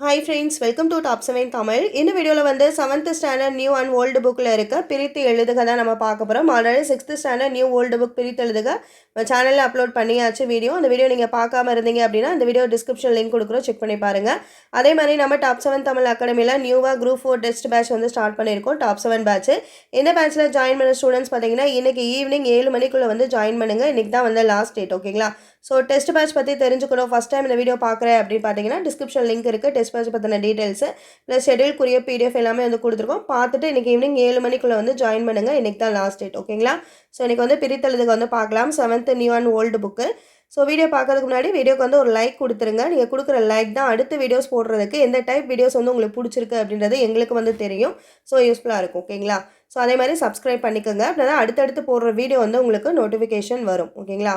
Hi friends welcome to top seven Tamil இந்த வீடியோவில் வந்து seventh standard new and old புக்கில் இருக்க பிரித்து எழுதுக தான் நம்ம பார்க்க போகிறோம் already sixth standard new old book பிரித்து எழுதுக. நம்ம சேனலில் அப்லோட் பண்ணியாச்சு வீடியோ அந்த வீடியோ நீங்கள் பார்க்காம இருந்தீங்க அப்படின்னா அந்த வீடியோ டிஸ்கிரிப்ஷன் லிங்க் கொடுக்குறோம். செக் பண்ணி பாருங்கள் அதே மாதிரி நம்ம டாப் செவன் தமிழ் அகாடமியில் நியூவாக குரூப் ஃபோர் டெஸ்ட் பேட்ச் வந்து ஸ்டார்ட் பண்ணியிருக்கோம். டாப் செவன் பேட்ச் இந்த பேட்ச்சில் ஜாயின் பண்ண ஸ்டூடெண்ட்ஸ் பார்த்தீங்கன்னா இன்றைக்கி ஈவினிங் ஏழு மணிக்குள்ளே வந்து ஜாயின் பண்ணுங்கள் இன்றைக்கி தான் வந்து லாஸ்ட் டேட் ஓகேங்களா ஸோ டெஸ்ட் பேட்ச் பற்றி தெரிஞ்சுக்கணும். ஃபஸ்ட் டைம் இந்த வீடியோ பார்க்குறேன் அப்படின்னு பார்த்தீங்கன்னா டிஸ்கிரிப்ஷன் லிங்க் இருக்குது டெஸ்ட் பற்றின டீட்டெயில்ஸு ப்ளஸ் ஷெடியூல்க்குரிய பிடிஎஃப் எல்லாமே வந்து கொடுத்துருக்கோம். பார்த்துட்டு இன்றைக்கி ஈவினிங் ஏழு மணிக்குள்ளே வந்து ஜாயின் பண்ணுங்கள் இன்றைக்கி தான் லாஸ்ட் டேட் ஓகேங்களா ஸோ இன்றைக்கி வந்து பிரித்தெழுதுக்கு வந்து பார்க்கலாம். Seventh new and old book so video பார்க்கறதுக்கு முன்னாடி வீடியோக்கு வந்து ஒரு லைக் கொடுத்துருங்க. நீங்கள் கொடுக்குற லைக் தான் அடுத்த வீடியோஸ் போடுறதுக்கு எந்த டைப் வீடியோஸ் வந்து உங்களுக்கு பிடிச்சிருக்கு அப்படின்றது எங்களுக்கு வந்து தெரியும். ஸோ யூஸ்ஃபுல்லாக இருக்கும் ஓகேங்களா ஸோ அதே மாதிரி சப்ஸ்கிரைப் பண்ணிக்கோங்க. அப்படின்னா அடுத்தடுத்து போடுற வீடியோ வந்து உங்களுக்கு நோட்டிஃபிகேஷன் வரும் ஓகேங்களா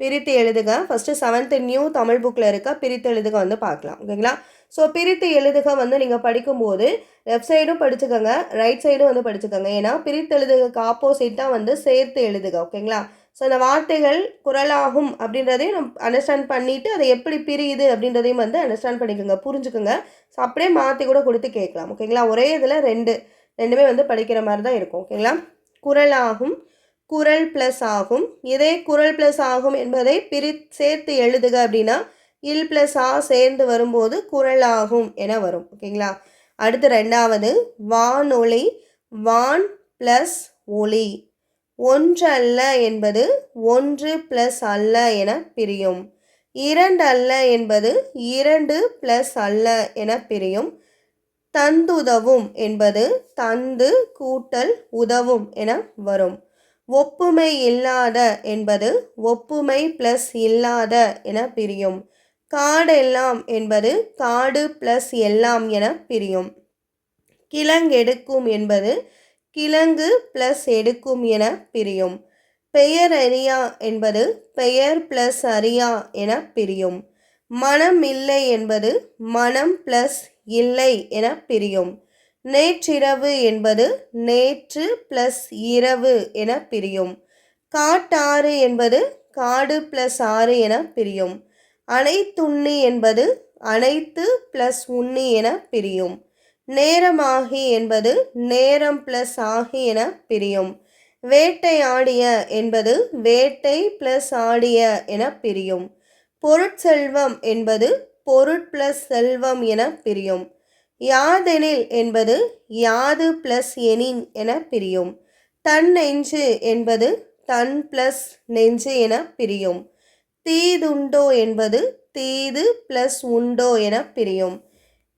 பிரித்து எழுதுக. ஃபஸ்ட்டு செவன்த்து நியூ தமிழ் புக்கில் இருக்க பிரித்து எழுதுக வந்து பார்க்கலாம். ஓகேங்களா ஸோ பிரித்து எழுதுக வந்து நீங்கள் படிக்கும்போது லெஃப்ட் சைடும் படிச்சுக்கோங்க ரைட் சைடும் வந்து படிச்சுக்கோங்க. ஏன்னா பிரித்து எழுதுகக்கு ஆப்போசிட் தான் வந்து சேர்த்து எழுதுக. ஓகேங்களா ஸோ அந்த வார்த்தைகள் குரலாகும் அப்படின்றதையும் நம்ம அண்டர்ஸ்டாண்ட் பண்ணிவிட்டு அதை எப்படி பிரியுது அப்படின்றதையும் வந்து அண்டர்ஸ்டாண்ட் பண்ணிக்கோங்க புரிஞ்சுக்கோங்க. ஸோ அப்படியே மாற்றி கூட கொடுத்து கேட்கலாம். ஓகேங்களா ஒரே இதில் ரெண்டு ரெண்டுமே வந்து படிக்கிற மாதிரி தான் இருக்கும். ஓகேங்களா குரலாகும் குரல் ப்ளஸ் ஆகும். இதே குரல் ப்ளஸ் ஆகும் என்பதை பிரி சேர்த்து எழுதுக அப்படின்னா இல் ப்ளஸ் ஆ சேர்ந்து வரும்போது குரல் ஆகும் என வரும். ஓகேங்களா அடுத்து ரெண்டாவது வானொலி வான் ப்ளஸ் ஒளி ஒன்று அல்ல என்பது ஒன்று ப்ளஸ் அல்ல என பிரியும். இரண்டு அல்ல என்பது இரண்டு ப்ளஸ் அல்ல என பிரியும். தந்துதவும் என்பது தந்து கூட்டல் உதவும் என வரும். ஒப்புமை இல்லாத என்பது ஒப்புமை ப்ளஸ் இல்லாத என பிரியும். காடெல்லாம் என்பது காடு ப்ளஸ் எல்லாம் என பிரியும். கிழங்கெடுக்கும் என்பது கிழங்கு ப்ளஸ் எடுக்கும் என பிரியும். பெயர் அறியா என்பது பெயர் ப்ளஸ் அறியா என பிரியும். மனம் இல்லை என்பது மனம் ப்ளஸ் இல்லை என பிரியும். நேற்றிரவு என்பது நேற்று ப்ளஸ் இரவு என பிரியும். காட்டாறு என்பது காடு ப்ளஸ் ஆறு என பிரியும். அனைத்துண்ணி என்பது அனைத்து ப்ளஸ் உண்ணி என பிரியும். நேரமாகி என்பது நேரம் ப்ளஸ் ஆகி என பிரியும். வேட்டையாடிய என்பது வேட்டை ப்ளஸ் ஆடிய என பிரியும். பொருட்செல்வம் என்பது பொருட் ப்ளஸ் செல்வம் என பிரியும். யாதெனில் என்பது யாது ப்ளஸ் எனின் என பிரியும். தன் நெஞ்சு என்பது தன் ப்ளஸ் நெஞ்சு என பிரியும். தீதுண்டோ என்பது தீது ப்ளஸ் உண்டோ என பிரியும்.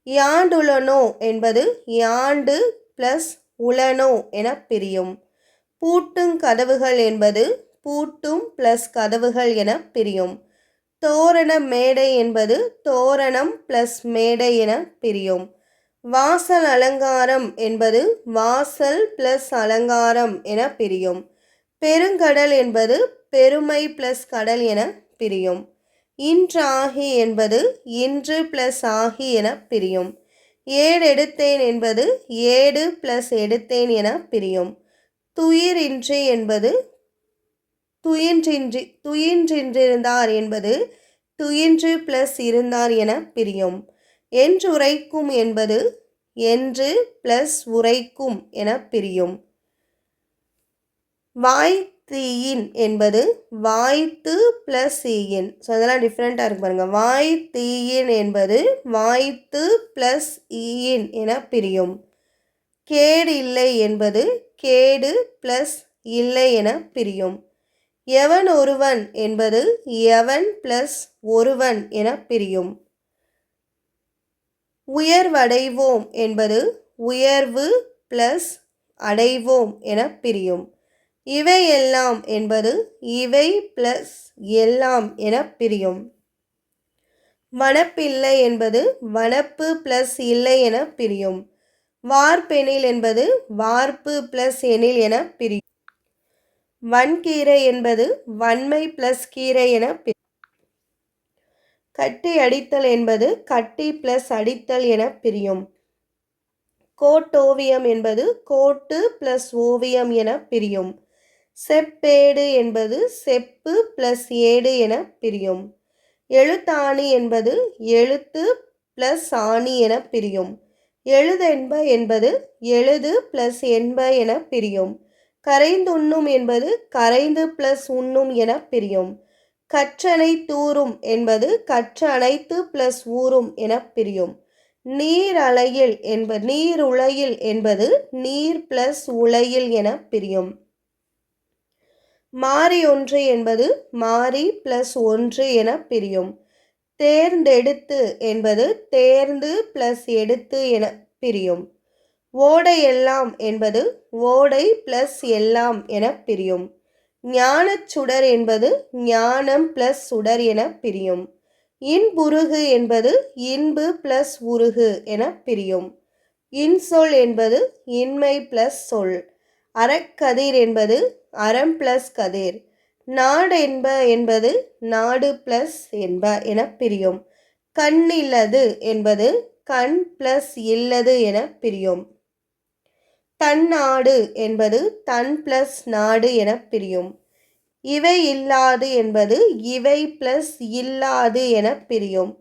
யாண்டுலனோ என்பது யாண்டு ப்ளஸ் உளனோ என பிரியும். பூட்டும் கதவுகள் என்பது பூட்டும் ப்ளஸ் கதவுகள் என பிரியும். தோரண மேடை என்பது தோரணம் ப்ளஸ் மேடை என பிரியும். வாசல் அலங்காரம் என்பது வாசல் ப்ளஸ் அலங்காரம் என பிரியும். பெருங்கடல் என்பது பெருமை ப்ளஸ் கடல் என பிரியும். இன்றாகி என்பது இன்று ப்ளஸ் ஆகி என பிரியும். ஏடெடுத்தேன் என்பது ஏடு ப்ளஸ் எடுத்தேன் என பிரியும். துயிரின்றி என்பது துயின்றின்றி துயின்றின்றிருந்தார் என்பது துயின்று ப்ளஸ் இருந்தார் என பிரியும். என்று உரைக்கும் என்பது என்று ப்ளஸ் உரைக்கும் என பிரியும். வாய்த்தீயின் என்பது வாய்த்து ப்ளஸ் ஈயின். ஸோ அதெல்லாம் டிஃப்ரெண்ட்டாக இருக்கு பாருங்கள் வாய்த்தீயின் என்பது வாய்த்து ப்ளஸ் ஈயின் என பிரியும். கேடு இல்லை என்பது கேடு ப்ளஸ் இல்லை என பிரியும். எவன் ஒருவன் என்பது எவன் ப்ளஸ் ஒருவன் என பிரியும். உயர்வடைவோம் என்பது உயர்வு ப்ளஸ் அடைவோம் என பிரியும். இவை எல்லாம் என்பது இவை ப்ளஸ் எல்லாம் என பிரியும். வனப்பில்லை என்பது வனப்பு ப்ளஸ் இல்லை என பிரியும். வார்பெனில் என்பது வார்ப்பு ப்ளஸ் எனில் என பிரியும். வன்கீரை என்பது வன்மை ப்ளஸ் கீரை என பிரி கட்டி அடித்தல் என்பது கட்டி ப்ளஸ் அடித்தல் என பிரியும். கோட்டோவியம் என்பது கோட்டு ப்ளஸ் ஓவியம் என பிரியும். செப்பேடு என்பது செப்பு ப்ளஸ் ஏடு என பிரியும். எழுத்தாணி என்பது எழுத்து ப்ளஸ் ஆணி என பிரியும். எழுதென்ப என்பது எழுது ப்ளஸ் என்ப என பிரியும். கரைந்துண்ணும் என்பது கரைந்து ப்ளஸ் உண்ணும் என பிரியும். கற்றனை தூரும் என்பது கற்ற அனைத்து ப்ளஸ் ஊரும் என பிரியும். நீர் அலையில் என்ப நீர் உலையில் என்பது நீர் ப்ளஸ் உலையில் என பிரியும். மாறி ஒன்று என்பது மாறி ப்ளஸ் ஒன்று என பிரியும். தேர்ந்தெடுத்து என்பது தேர்ந்து ப்ளஸ் எடுத்து என பிரியும். ஓடை எல்லாம் என்பது ஓடை ப்ளஸ் எல்லாம் என பிரியும். ஞானச் சுடர் என்பது ஞானம் ப்ளஸ் சுடர் என பிரியும். இன்புருகு என்பது இன்பு ப்ளஸ் உருகு என பிரியும். இன்சொல் என்பது இன்மை ப்ளஸ் சொல். அறக்கதிர் என்பது அறம் ப்ளஸ் கதிர். நாடென்ப என்பது நாடு ப்ளஸ் என்ப என பிரியும். இல்லது என்பது கண் ப்ளஸ் இல்லது என பிரியும். தன்னாடு என்பது தன் ப்ளஸ் நாடு என பிரியும். இவை இல்லாது என்பது இவை ப்ளஸ் இல்லாது என பிரியும்.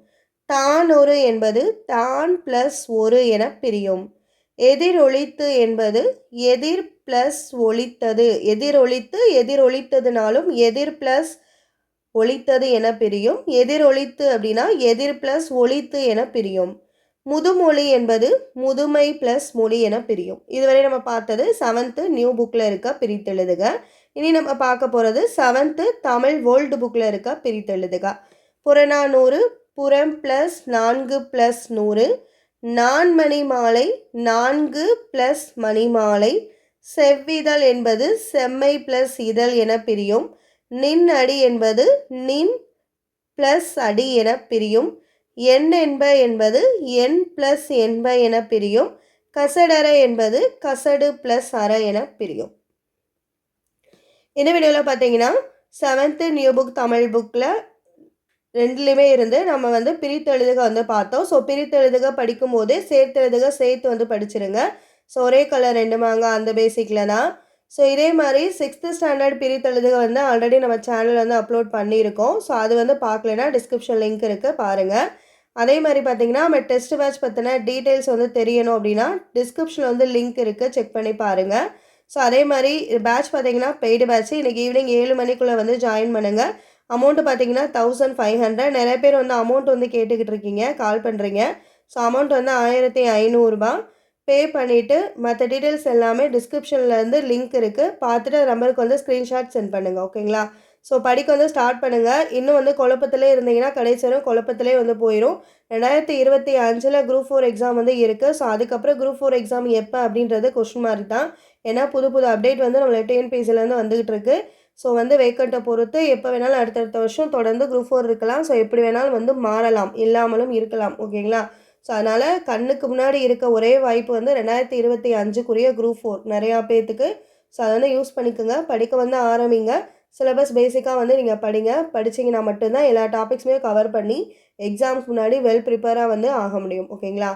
தான் ஒரு என்பது தான் ப்ளஸ் ஒரு என பிரியும். எதிரொலித்து என்பது எதிர் ப்ளஸ் ஒழித்தது. எதிரொலித்து எதிரொலித்ததுனாலும் எதிர் ப்ளஸ் ஒழித்தது என பிரியும். எதிரொலித்து அப்படின்னா எதிர் ப்ளஸ் ஒழித்து என பிரியும். முதுமொழி என்பது முதுமை ப்ளஸ் மொழி என பிரியும். இதுவரை நம்ம பார்த்தது செவன்த்து நியூ புக்கில் இருக்க பிரித்தெழுதுக இனி நம்ம பார்க்க போகிறது செவன்த்து தமிழ் வேர்ல்டு புக்கில் இருக்க பிரித்தெழுதுக புறநானூறு புறம் ப்ளஸ் நான்கு ப்ளஸ் நூறு நான்மணி மாலை நான்கு ப்ளஸ் மணிமாலை செவ்விதழ் என்பது செம்மை ப்ளஸ் இதழ் என பிரியும். நின் அடி என்பது நின் ப்ளஸ் அடி என பிரியும். எண் என்ப என்பது எண் ப்ளஸ் என்ப என பிரியும். கசடர என்பது கசடு ப்ளஸ் அற என பிரியும். இந்த வீடியோவில் பார்த்தீங்கன்னா செவன்த்து நியூ புக் தமிழ் புக்கில் ரெண்டுலேயுமே இருந்து நம்ம வந்து பிரித்தெழுதுக வந்து பார்த்தோம். ஸோ பிரித்தெழுதுக படிக்கும்போதே சேர்த்தெழுதுக சேர்த்து வந்து படிச்சிருங்க. ஸோ ஒரே கலர் ரெண்டு மாங்க அந்த பேசிக்கில் தான். ஸோ இதே மாதிரி சிக்ஸ்த்து ஸ்டாண்டர்ட் பிரித்தெழுதுக வந்து ஆல்ரெடி நம்ம சேனல் வந்து அப்லோட் பண்ணியிருக்கோம். ஸோ அது வந்து பார்க்கலன்னா டிஸ்கிரிப்ஷன் லிங்க் இருக்குது பாருங்கள் அதே மாதிரி பார்த்தீங்கன்னா நம்ம டெஸ்ட் பேட்ச் பற்றின டீட்டெயில்ஸ் வந்து தெரியணும் அப்படின்னா டிஸ்கிரிப்ஷனில் வந்து லிங்க் இருக்குது செக் பண்ணி பாருங்கள் ஸோ அதே மாதிரி பேட்ச் பார்த்தீங்கன்னா பெய்டு பேட்ச் இன்றைக்கி ஈவினிங் ஏழு மணிக்குள்ளே வந்து ஜாயின் பண்ணுங்கள் அமௌண்ட்டு பார்த்தீங்கன்னா தௌசண்ட் ஃபைவ் ஹண்ட்ரட் நிறைய பேர் வந்து அமௌண்ட் வந்து கேட்டுக்கிட்டு இருக்கீங்க. கால் பண்ணுறீங்க ஸோ அமௌண்ட் வந்து ஆயிரத்தி ஐநூறுரூபா பே பண்ணிவிட்டு மற்ற டீட்டெயில்ஸ் எல்லாமே டிஸ்கிரிப்ஷனில் இருந்து லிங்க் இருக்குது பார்த்துட்டு நம்பருக்கு வந்து ஸ்க்ரீன்ஷாட் சென்ட் பண்ணுங்கள் ஓகேங்களா ஸோ படிக்க வந்து ஸ்டார்ட் பண்ணுங்கள் இன்னும் வந்து குழப்பத்திலே இருந்தீங்கன்னா கடைசி வரும் குழப்பத்திலே வந்து போயிடும் ரெண்டாயிரத்தி இருபத்தி அஞ்சில் குரூப் ஃபோர் எக்ஸாம் வந்து இருக்குது ஸோ அதுக்கப்புறம் குரூப் ஃபோர் எக்ஸாம் எப்போ அப்படின்றது கொஷின் மாதிரி தான். ஏன்னா புது புது அப்டேட் வந்து நம்மளோட டிஎன்பிசிலேருந்து வந்துகிட்டு இருக்குது ஸோ வந்து வேக்கண்ட்டை பொறுத்து எப்போ வேணாலும் அடுத்தடுத்த வருஷம் தொடர்ந்து குரூப் ஃபோர் இருக்கலாம். ஸோ எப்படி வேணாலும் வந்து மாறலாம். இல்லாமலும் இருக்கலாம். ஓகேங்களா? ஸோ அதனால் கண்ணுக்கு முன்னாடி இருக்க ஒரே வாய்ப்பு வந்து ரெண்டாயிரத்தி இருபத்தி அஞ்சுக்குரிய குரூப் ஃபோர் நிறையா பேர்த்துக்கு ஸோ அதை வந்து யூஸ் பண்ணிக்கோங்க. படிக்க வந்து ஆரம்பிங்க. சிலபஸ் பேசிக்காக வந்து நீங்கள் படிங்க. படிச்சிங்கன்னா மட்டும்தான் எல்லா டாபிக்ஸுமே கவர் பண்ணி எக்ஸாம்க்கு முன்னாடி வெல் ப்ரிப்பேராக வந்து ஆக முடியும். ஓகேங்களா?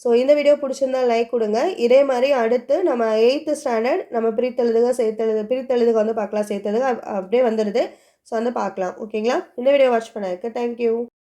ஸோ இந்த வீடியோ பிடிச்சிருந்தா லைக் கொடுங்க. இதே மாதிரி அடுத்து நம்ம எயித்து ஸ்டாண்டர்ட் நம்ம பிரித்தெழுதுக சேர்த்தெழுது பிரித்தெழுதுக வந்து பார்க்கலாம். சேர்த்ததுக்கு அப்படியே வந்துடுது ஸோ வந்து பார்க்கலாம். ஓகேங்களா? இந்த வீடியோ வாட்ச் பண்ணதுக்கு தேங்க்யூ